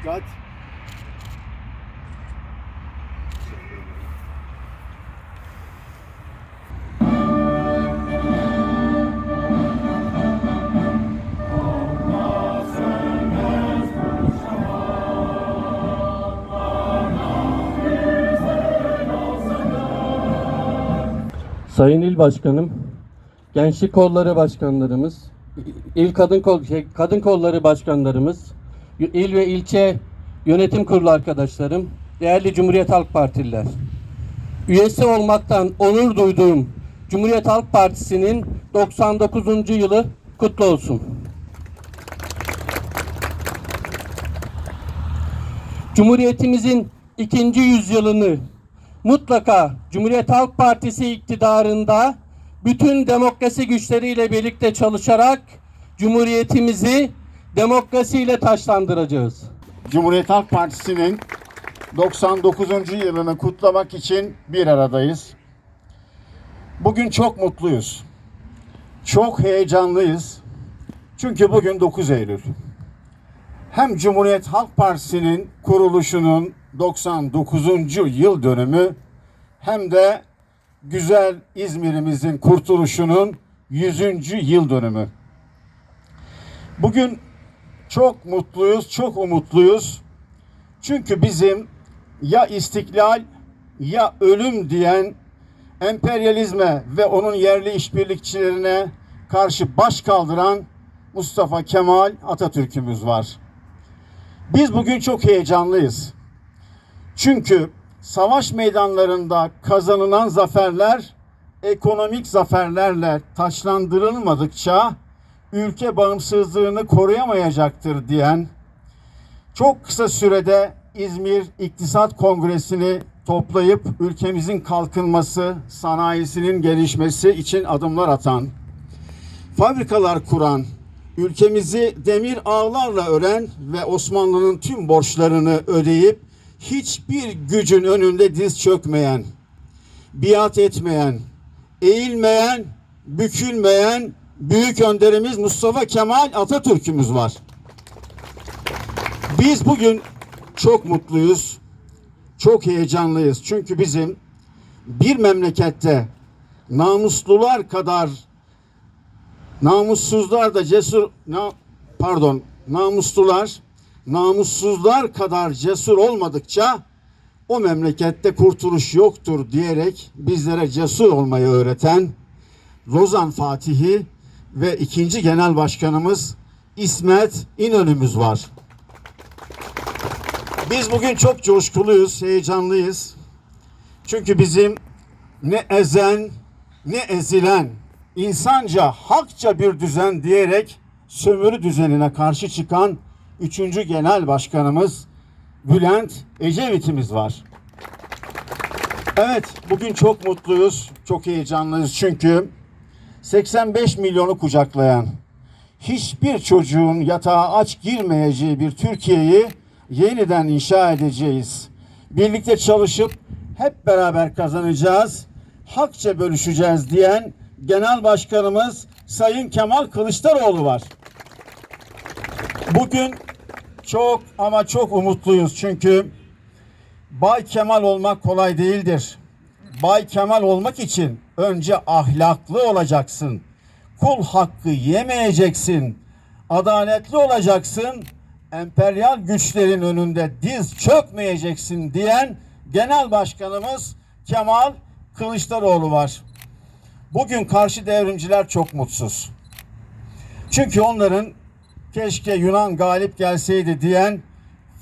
Dikkat. Sayın İl Başkanım, Gençlik Kolları Başkanlarımız, İl Kadın Kol şey, Kadın Kolları Başkanlarımız, il ve ilçe yönetim kurulu arkadaşlarım, değerli Cumhuriyet Halk Partililer. Üyesi olmaktan onur duyduğum Cumhuriyet Halk Partisi'nin 99. yılı kutlu olsun. Cumhuriyetimizin ikinci yüzyılını mutlaka Cumhuriyet Halk Partisi iktidarında bütün demokrasi güçleriyle birlikte çalışarak Cumhuriyetimizi demokrasiyle taşlandıracağız. Cumhuriyet Halk Partisi'nin 99. yılını kutlamak için bir aradayız. Bugün çok mutluyuz. Çok heyecanlıyız. Çünkü bugün 9 Eylül. Hem Cumhuriyet Halk Partisi'nin kuruluşunun 99. yıl dönümü hem de güzel İzmir'imizin kurtuluşunun 100. yıl dönümü. Bugün çok mutluyuz, çok umutluyuz. Çünkü bizim ya istiklal ya ölüm diyen emperyalizme ve onun yerli işbirlikçilerine karşı baş kaldıran Mustafa Kemal Atatürk'ümüz var. Biz bugün çok heyecanlıyız. Çünkü savaş meydanlarında kazanılan zaferler ekonomik zaferlerle taçlandırılmadıkça ülke bağımsızlığını koruyamayacaktır diyen çok kısa sürede İzmir İktisat Kongresi'ni toplayıp ülkemizin kalkınması, sanayisinin gelişmesi için adımlar atan, fabrikalar kuran, ülkemizi demir ağlarla ören ve Osmanlı'nın tüm borçlarını ödeyip hiçbir gücün önünde diz çökmeyen, biat etmeyen, eğilmeyen, bükülmeyen büyük önderimiz Mustafa Kemal Atatürk'ümüz var. Biz bugün çok mutluyuz, çok heyecanlıyız. Çünkü bizim bir memlekette namuslular kadar namussuzlar da cesur na, pardon namuslular namussuzlar kadar cesur olmadıkça o memlekette kurtuluş yoktur diyerek bizlere cesur olmayı öğreten Lozan Fatihi ve ikinci genel başkanımız İsmet İnönü'müz var. Biz bugün çok coşkuluyuz, heyecanlıyız. Çünkü bizim ne ezen ne ezilen insanca hakça bir düzen diyerek sömürü düzenine karşı çıkan üçüncü genel başkanımız Bülent Ecevit'imiz var. Evet bugün çok mutluyuz, çok heyecanlıyız çünkü 85 milyonu kucaklayan, hiçbir çocuğun yatağa aç girmeyeceği bir Türkiye'yi yeniden inşa edeceğiz. Birlikte çalışıp hep beraber kazanacağız, hakça bölüşeceğiz diyen Genel Başkanımız Sayın Kemal Kılıçdaroğlu var. Bugün çok ama çok umutluyuz çünkü Bay Kemal olmak kolay değildir. Bay Kemal olmak için önce ahlaklı olacaksın. Kul hakkı yemeyeceksin. Adaletli olacaksın. Emperyal güçlerin önünde diz çökmeyeceksin diyen Genel Başkanımız Kemal Kılıçdaroğlu var. Bugün karşı devrimciler çok mutsuz. Çünkü onların keşke Yunan galip gelseydi diyen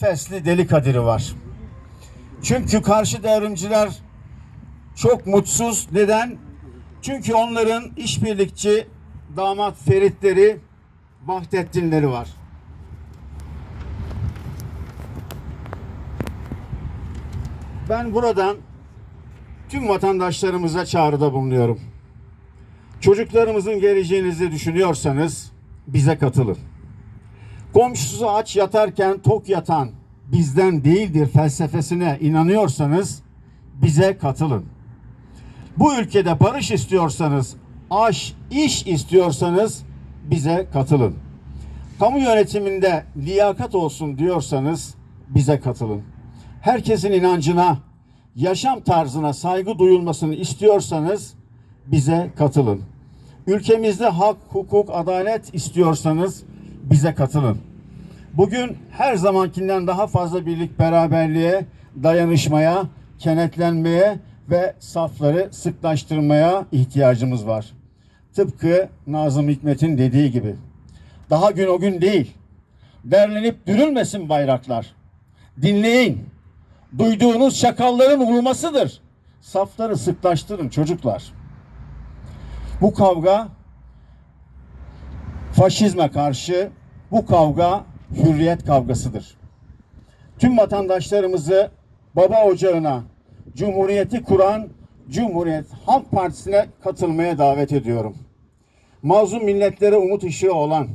Fesli Deli Kadir'i var. Çünkü karşı devrimciler çok mutsuz. Neden? Çünkü onların işbirlikçi damat Feritleri, Vahdettinleri var. Ben buradan tüm vatandaşlarımıza çağrıda bulunuyorum. Çocuklarımızın geleceğinizi düşünüyorsanız bize katılın. Komşusu aç yatarken tok yatan bizden değildir felsefesine inanıyorsanız bize katılın. Bu ülkede barış istiyorsanız, aş, iş istiyorsanız bize katılın. Kamu yönetiminde liyakat olsun diyorsanız bize katılın. Herkesin inancına, yaşam tarzına saygı duyulmasını istiyorsanız bize katılın. Ülkemizde hak, hukuk, adalet istiyorsanız bize katılın. Bugün her zamankinden daha fazla birlik beraberliğe, dayanışmaya, kenetlenmeye ve safları sıklaştırmaya ihtiyacımız var. Tıpkı Nazım Hikmet'in dediği gibi. Daha gün o gün değil. Derlenip dürülmesin bayraklar. Dinleyin. Duyduğunuz şakalların ulmasıdır. Safları sıklaştırın çocuklar. Bu kavga faşizme karşı bu kavga hürriyet kavgasıdır. Tüm vatandaşlarımızı baba ocağına, Cumhuriyeti kuran Cumhuriyet Halk Partisi'ne katılmaya davet ediyorum. Mazlum milletlere umut ışığı olan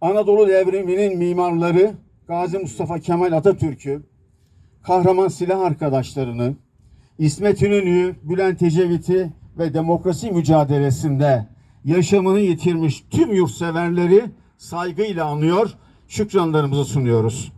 Anadolu devriminin mimarları Gazi Mustafa Kemal Atatürk'ü, kahraman silah arkadaşlarını, İsmet İnönü'yü, Bülent Ecevit'i ve demokrasi mücadelesinde yaşamını yitirmiş tüm yurtseverleri saygıyla anıyor, şükranlarımızı sunuyoruz.